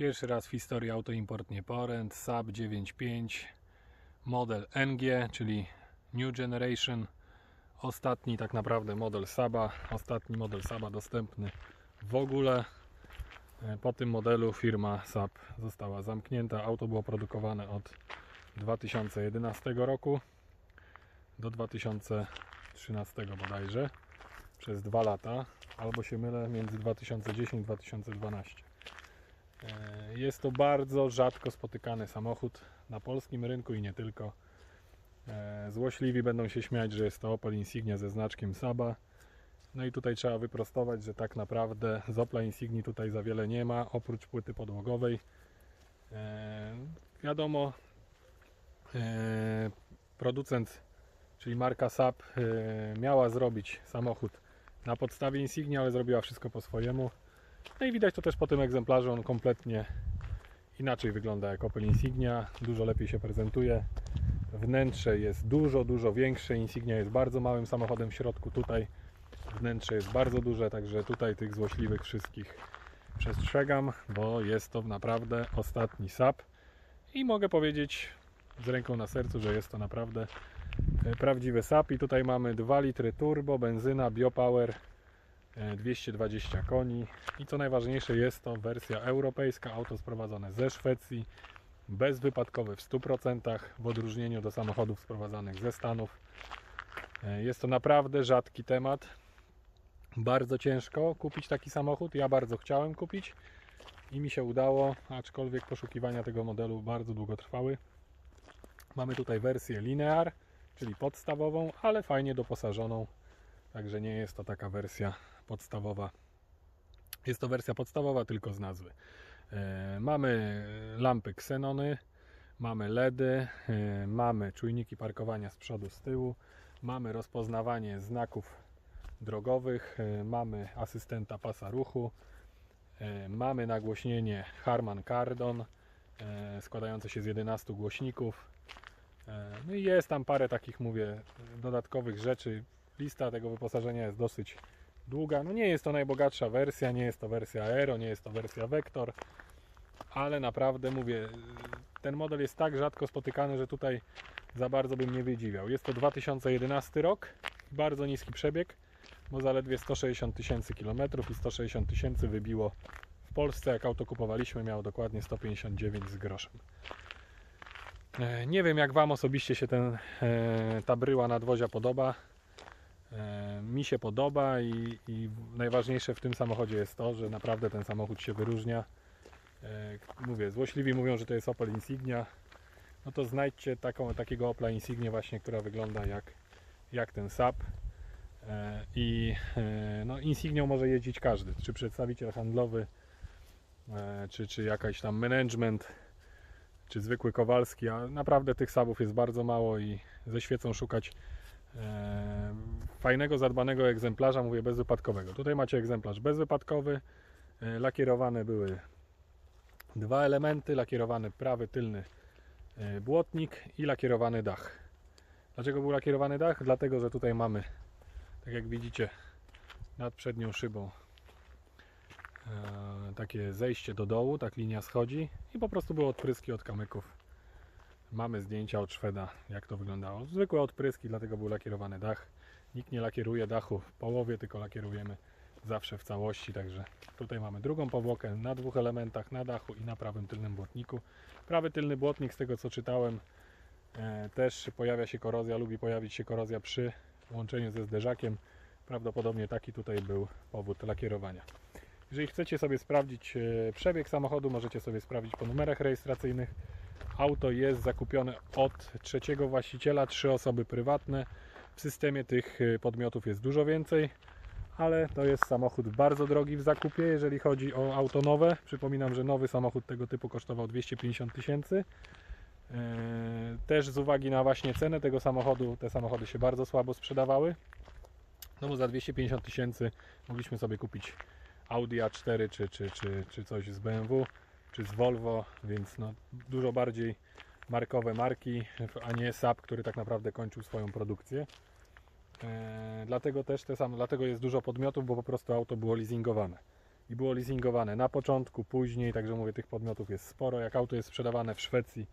Pierwszy raz w historii autoimport nie poręcz, Saab 9.5, model NG, czyli New Generation. Ostatni tak naprawdę model Saba, ostatni model Saba dostępny w ogóle. E, Po tym modelu firma Saab została zamknięta. Auto było produkowane od 2011 roku do 2013 bodajże przez dwa lata, albo się mylę między 2010 a 2012. E, Jest to bardzo rzadko spotykany samochód na polskim rynku i nie tylko. E, Złośliwi będą się śmiać, że jest to Opel Insignia ze znaczkiem Saba. No i tutaj trzeba wyprostować, że tak naprawdę z Opla Insigni tutaj za wiele nie ma, oprócz płyty podłogowej. E, wiadomo, producent, czyli marka e, miała zrobić samochód na podstawie Insignia, ale zrobiła wszystko po swojemu. No i widać to też po tym egzemplarzu, on kompletnie inaczej wygląda jak Opel Insignia, dużo lepiej się prezentuje. Wnętrze jest dużo, dużo większe. Insignia jest bardzo małym samochodem w środku. Tutaj wnętrze jest bardzo duże, także tutaj tych złośliwych wszystkich przestrzegam, bo jest to naprawdę ostatni SAP i mogę powiedzieć z ręką na sercu, że jest to naprawdę e, prawdziwy SAP i tutaj mamy 2 litry turbo, benzyna, biopower, 220 koni i co najważniejsze jest to wersja europejska, auto sprowadzone ze Szwecji, bezwypadkowy w 100% w odróżnieniu do samochodów sprowadzanych ze Stanów. E, Jest to naprawdę rzadki temat. Bardzo ciężko kupić taki samochód. Ja bardzo chciałem kupić i mi się udało, aczkolwiek poszukiwania tego modelu bardzo długo trwały. Mamy tutaj wersję linear, czyli podstawową, ale fajnie doposażoną. Także nie jest to taka wersja podstawowa. Jest to wersja podstawowa tylko z nazwy. E, Mamy lampy ksenony, mamy LEDy, e, mamy czujniki parkowania z przodu, z tyłu, mamy rozpoznawanie znaków drogowych, e, mamy asystenta pasa ruchu, mamy nagłośnienie Harman Kardon składające się z 11 głośników. No i jest tam parę takich, mówię, dodatkowych rzeczy. Lista tego wyposażenia jest dosyć długa. No nie jest to najbogatsza wersja, nie jest to wersja Aero, nie jest to wersja Vector, ale naprawdę mówię, ten model jest tak rzadko spotykany, że tutaj za bardzo bym nie wydziwiał. Jest to 2011 rok, bardzo niski przebieg, bo zaledwie 160 tysięcy kilometrów i 160 tysięcy wybiło w Polsce. Jak auto kupowaliśmy, miało dokładnie 159 z groszem. E, Nie wiem, jak Wam osobiście się ten, e, ta bryła nadwozia podoba. E, Mi się podoba i, i najważniejsze w tym samochodzie jest to, że naprawdę ten samochód się wyróżnia. E, Mówię, złośliwi mówią, że to jest Opel Insignia. No to znajdźcie taką, takiego Opla Insignia właśnie, która wygląda jak, jak ten Saab. E, I no, Insignią może jeździć każdy, czy przedstawiciel handlowy, czy, czy jakaś tam management, czy zwykły Kowalski, a naprawdę tych Saabów jest bardzo mało i ze świecą szukać fajnego, zadbanego egzemplarza, mówię bezwypadkowego. Tutaj macie egzemplarz bezwypadkowy, e, lakierowane były dwa elementy, lakierowany prawy tylny e, błotnik i lakierowany dach. Dlaczego był lakierowany dach? Dlatego, że tutaj mamy, tak jak widzicie, nad przednią szybą e, takie zejście do dołu, tak linia schodzi i po prostu były odpryski od kamyków. Mamy zdjęcia od Szweda, jak to wyglądało. Zwykłe odpryski, dlatego był lakierowany dach. Nikt nie lakieruje dachu w połowie, tylko lakierujemy zawsze w całości. Także tutaj mamy drugą powłokę na dwóch elementach, na dachu i na prawym tylnym błotniku. Prawy tylny błotnik, z tego co czytałem, e, też pojawia się korozja, lubi pojawić się korozja przy łączeniu ze zderzakiem. Prawdopodobnie taki tutaj był powód lakierowania. Jeżeli chcecie sobie sprawdzić e, przebieg samochodu, możecie sobie sprawdzić po numerach rejestracyjnych. Auto jest zakupione od trzeciego właściciela, trzy osoby prywatne. W systemie tych e, podmiotów jest dużo więcej, ale to jest samochód bardzo drogi w zakupie, jeżeli chodzi o auto nowe. Przypominam, że nowy samochód tego typu kosztował 250 tysięcy. E, Też z uwagi na właśnie cenę tego samochodu, te samochody się bardzo słabo sprzedawały. No bo za 250 tysięcy mogliśmy sobie kupić Audi A4 czy, czy, czy, czy coś z BMW czy z Volvo, więc no, dużo bardziej markowe marki, a nie Saab, który tak naprawdę kończył swoją produkcję. E, dlatego też te same, dlatego jest dużo podmiotów, bo po prostu auto było leasingowane. i było leasingowane na początku, później, także mówię, tych podmiotów jest sporo. Jak auto jest sprzedawane w Szwecji,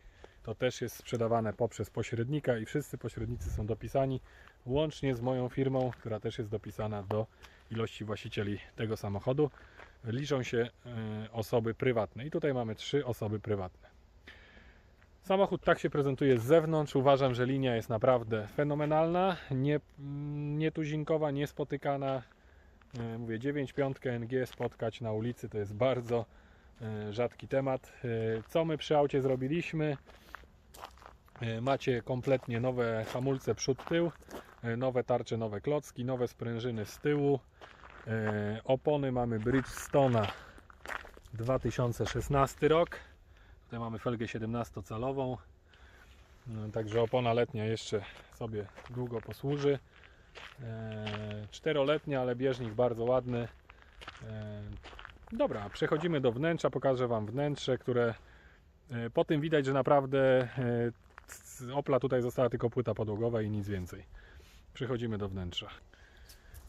to też jest sprzedawane poprzez pośrednika i wszyscy pośrednicy są dopisani, łącznie z moją firmą, która też jest dopisana do ilości właścicieli tego samochodu. Liczą się e, osoby prywatne i tutaj mamy trzy osoby prywatne. Samochód tak się prezentuje z zewnątrz. Uważam, że linia jest naprawdę fenomenalna, nie, nietuzinkowa, niespotykana. E, Mówię, 9.5 NG spotkać na ulicy to jest bardzo e, rzadki temat. Co my przy aucie zrobiliśmy? Macie kompletnie nowe hamulce przód-tył, nowe tarcze, nowe klocki, nowe sprężyny z tyłu. E, Opony mamy Bridgestona 2016 rok. Tutaj mamy felgę 17-calową. No, Także opona letnia jeszcze sobie długo posłuży. E, Czteroletnia, ale bieżnik bardzo ładny. E, Dobra, przechodzimy do wnętrza. Pokażę Wam wnętrze, które po tym widać, że naprawdę Opla tutaj została tylko płyta podłogowa i nic więcej. Przechodzimy do wnętrza.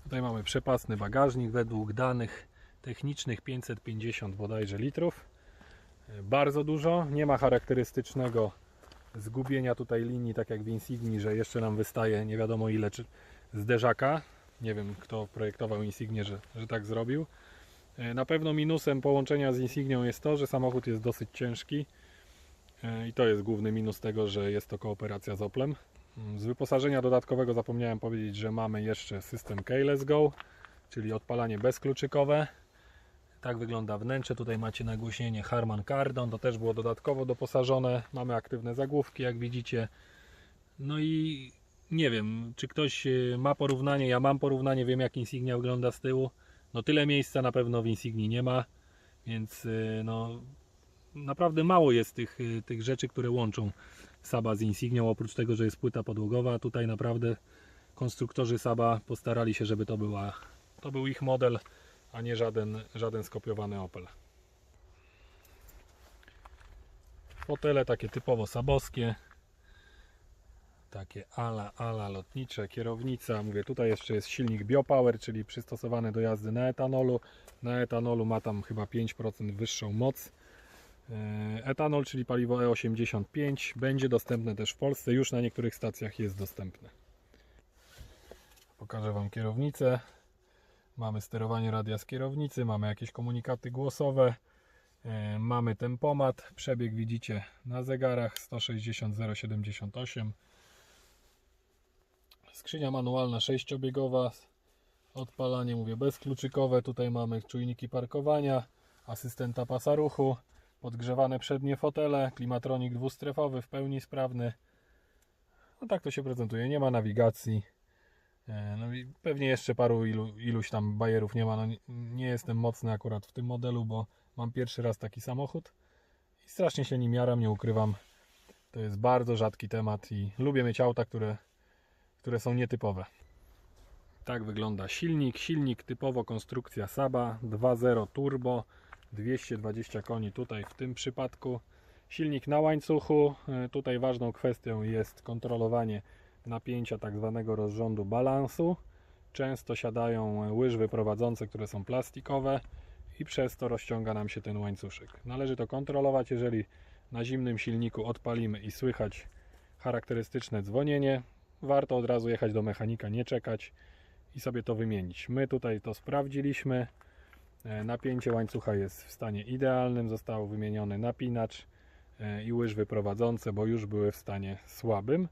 Tutaj mamy przepasny bagażnik według danych technicznych 550 bodajże litrów. Bardzo dużo. Nie ma charakterystycznego zgubienia tutaj linii, tak jak w Insigni, że jeszcze nam wystaje nie wiadomo ile czy zderzaka. Nie wiem kto projektował Insignię, że, że tak zrobił. E, Na pewno minusem połączenia z Insignią jest to, że samochód jest dosyć ciężki. E, I to jest główny minus tego, że jest to kooperacja z Oplem. Z wyposażenia dodatkowego zapomniałem powiedzieć, że mamy jeszcze system Keyless Go, czyli odpalanie bezkluczykowe. Tak wygląda wnętrze. Tutaj macie nagłośnienie Harman Kardon. To też było dodatkowo doposażone. Mamy aktywne zagłówki, jak widzicie. No i nie wiem, czy ktoś e, ma porównanie. Ja mam porównanie, wiem jak Insignia wygląda z tyłu. No tyle miejsca na pewno w Insignii nie ma, więc e, no naprawdę mało jest tych, e, tych rzeczy, które łączą Saba z Insignią. Oprócz tego, że jest płyta podłogowa, tutaj naprawdę konstruktorzy Saba postarali się, żeby to była to był ich model, a nie żaden, żaden skopiowany Opel. Fotele takie typowo sabowskie. Takie ala, ala lotnicze, kierownica. Mówię, tutaj jeszcze jest silnik BioPower, czyli przystosowany do jazdy na etanolu. Na etanolu ma tam chyba 5% wyższą moc. E, Etanol, czyli paliwo E85, będzie dostępne też w Polsce. Już na niektórych stacjach jest dostępne. Pokażę Wam kierownicę. Mamy sterowanie radia z kierownicy, mamy jakieś komunikaty głosowe, e, mamy tempomat, przebieg widzicie na zegarach 160 078. Skrzynia manualna sześciobiegowa, odpalanie mówię bezkluczykowe, tutaj mamy czujniki parkowania, asystenta pasa ruchu, podgrzewane przednie fotele, klimatronik dwustrefowy w pełni sprawny. No tak to się prezentuje, nie ma nawigacji. E, No i pewnie jeszcze paru ilu, iluś tam bajerów nie ma. No nie, jestem mocny akurat w tym modelu, bo mam pierwszy raz taki samochód i strasznie się nim jaram, nie ukrywam. To jest bardzo rzadki temat i lubię mieć auta, które, które są nietypowe. Tak wygląda silnik. Silnik typowo konstrukcja Saba 2.0 turbo, 220 koni tutaj w tym przypadku. Silnik na łańcuchu. E, Tutaj ważną kwestią jest kontrolowanie napięcia tak zwanego rozrządu balansu. Często siadają łyżwy prowadzące, które są plastikowe i przez to rozciąga nam się ten łańcuszek. Należy to kontrolować, jeżeli na zimnym silniku odpalimy i słychać charakterystyczne dzwonienie, warto od razu jechać do mechanika, nie czekać i sobie to wymienić. My tutaj to sprawdziliśmy. E, Napięcie łańcucha jest w stanie idealnym, został wymieniony napinacz e, i łyżwy prowadzące, bo już były w stanie słabym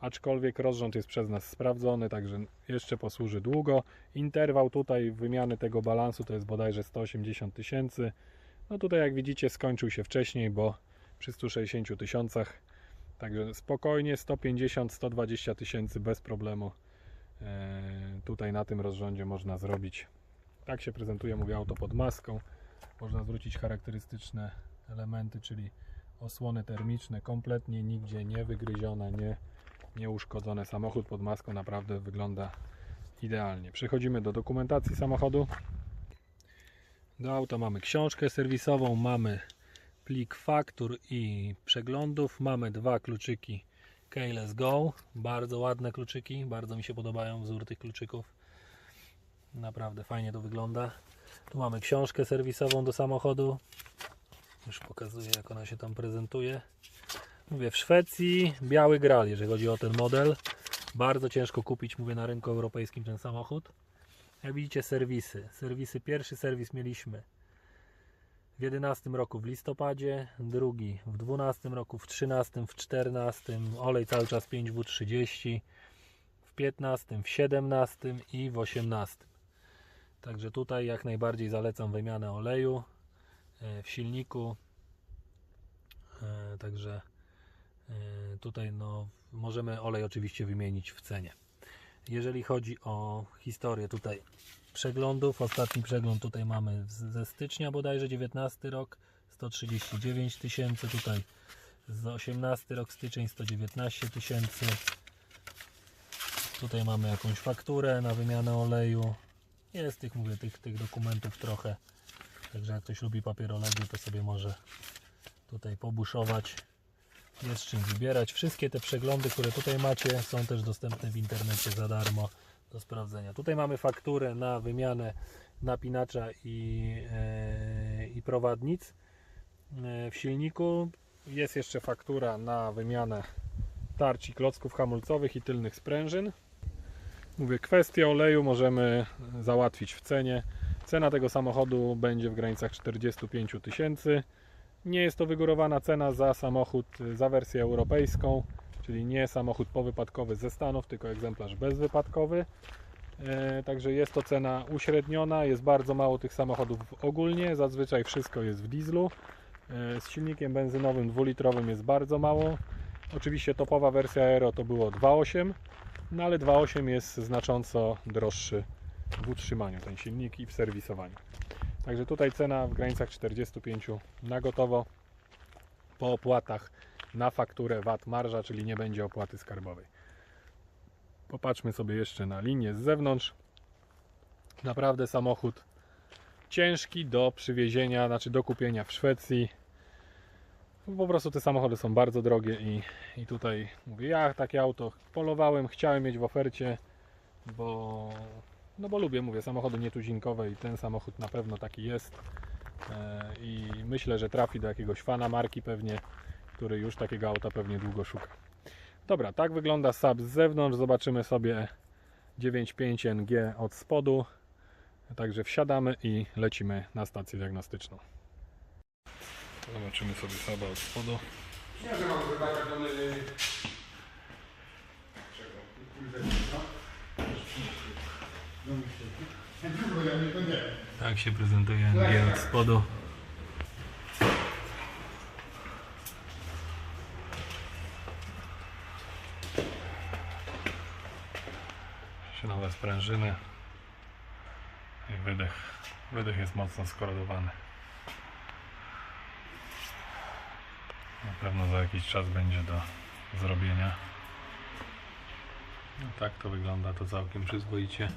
aczkolwiek rozrząd jest przez nas sprawdzony, także jeszcze posłuży długo. Interwał tutaj wymiany tego balansu to jest bodajże 180 tysięcy. No tutaj jak widzicie skończył się wcześniej, bo przy 160 tysiącach, także spokojnie 150-120 tysięcy bez problemu e, tutaj na tym rozrządzie można zrobić. Tak się prezentuje, mówię, auto pod maską. Można zwrócić charakterystyczne elementy, czyli osłony termiczne, kompletnie nigdzie nie wygryzione, nie nieuszkodzony samochód pod maską naprawdę wygląda idealnie. Przechodzimy do dokumentacji samochodu. Do auta mamy książkę serwisową, mamy plik faktur i przeglądów, mamy dwa kluczyki Keyless Go, bardzo ładne kluczyki, bardzo mi się podobają wzór tych kluczyków. Naprawdę fajnie to wygląda. Tu mamy książkę serwisową do samochodu. Już pokazuję, jak ona się tam prezentuje. Mówię, w Szwecji biały gral, jeżeli chodzi o ten model. Bardzo ciężko kupić, mówię, na rynku europejskim ten samochód. Jak widzicie, serwisy. Serwisy, pierwszy serwis mieliśmy w 11 roku w listopadzie, drugi w 12 roku, w 13, w 14, olej cały czas 5W30, w 15, w 17 i w 18. Także tutaj jak najbardziej zalecam wymianę oleju e, w silniku. E, Także e, tutaj no, możemy olej oczywiście wymienić w cenie. Jeżeli chodzi o historię tutaj przeglądów, ostatni przegląd tutaj mamy ze stycznia bodajże 19 rok 139 tysięcy, tutaj z 18 rok styczeń 119 tysięcy. Tutaj mamy jakąś fakturę na wymianę oleju. Jest tych, mówię, tych, tych dokumentów trochę. Także jak ktoś lubi papierologii, to sobie może tutaj pobuszować. Jest czym wybierać. Wszystkie te przeglądy, które tutaj macie, są też dostępne w internecie za darmo do sprawdzenia. Tutaj mamy fakturę na wymianę napinacza i, e, i prowadnic e, w silniku. Jest jeszcze faktura na wymianę tarci klocków hamulcowych i tylnych sprężyn. Mówię, kwestię oleju możemy załatwić w cenie. Cena tego samochodu będzie w granicach 45 000 tysięcy. Nie jest to wygórowana cena za samochód, za wersję europejską, czyli nie samochód powypadkowy ze Stanów, tylko egzemplarz bezwypadkowy. E, Także jest to cena uśredniona, jest bardzo mało tych samochodów ogólnie, zazwyczaj wszystko jest w dieslu. E, Z silnikiem benzynowym dwulitrowym jest bardzo mało. Oczywiście topowa wersja Aero to było 2.8, no ale 2.8 jest znacząco droższy w utrzymaniu ten silnik i w serwisowaniu. Także tutaj cena w granicach 45 na gotowo po opłatach na fakturę VAT marża, czyli nie będzie opłaty skarbowej. Popatrzmy sobie jeszcze na linię z zewnątrz. Naprawdę samochód ciężki do przywiezienia, znaczy do kupienia w Szwecji. Po prostu te samochody są bardzo drogie i, i tutaj mówię, ja takie auto polowałem, chciałem mieć w ofercie, bo no bo lubię, mówię, samochody nietuzinkowe i ten samochód na pewno taki jest. E, I myślę, że trafi do jakiegoś fana marki pewnie, który już takiego auta pewnie długo szuka. Dobra, tak wygląda Saab z zewnątrz. Zobaczymy sobie 9.5 NG od spodu. Także wsiadamy i lecimy na stację diagnostyczną. Zobaczymy sobie Saaba od spodu. Nie, że mam wydawać do mnie. Czego? Kurde, no. Ja. Tak się prezentuje NG od spodu. Się nowe sprężyny i wydech. Wydech jest mocno skorodowany. Pewno za jakiś czas będzie do zrobienia. No tak to wygląda to całkiem przyzwoicie.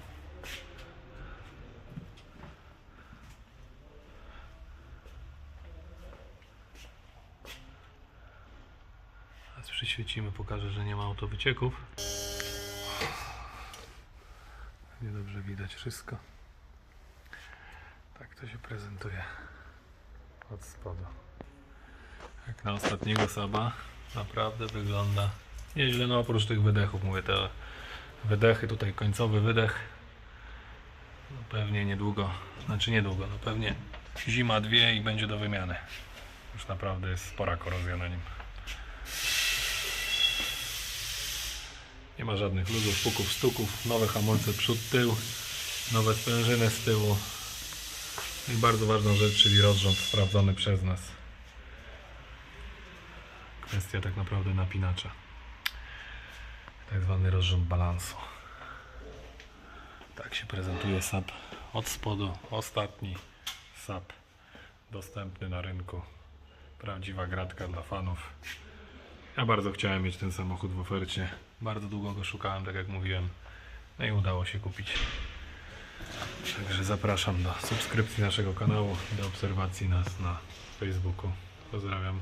Teraz przyświecimy, pokażę, że nie ma autowycieków. Niedobrze widać wszystko. Tak to się prezentuje od spodu. Jak na ostatniego Saba naprawdę wygląda nieźle, no oprócz tych wydechów, mówię, te wydechy, tutaj końcowy wydech no pewnie niedługo, znaczy niedługo, no pewnie zima dwie i będzie do wymiany. Już naprawdę jest spora korozja na nim. Nie ma żadnych luzów, puków, stuków, nowe hamulce przód, tył, nowe sprężyny z tyłu i bardzo ważną rzecz, czyli rozrząd sprawdzony przez nas. Kwestia tak naprawdę napinacza. Tak zwany rozrząd balansu. Tak się prezentuje SAP od spodu. Ostatni SAP dostępny na rynku. Prawdziwa gratka dla fanów. Ja bardzo chciałem mieć ten samochód w ofercie. Bardzo długo go szukałem, tak jak mówiłem. No i udało się kupić. Także zapraszam do subskrypcji naszego kanału do obserwacji nas na Facebooku. Pozdrawiam.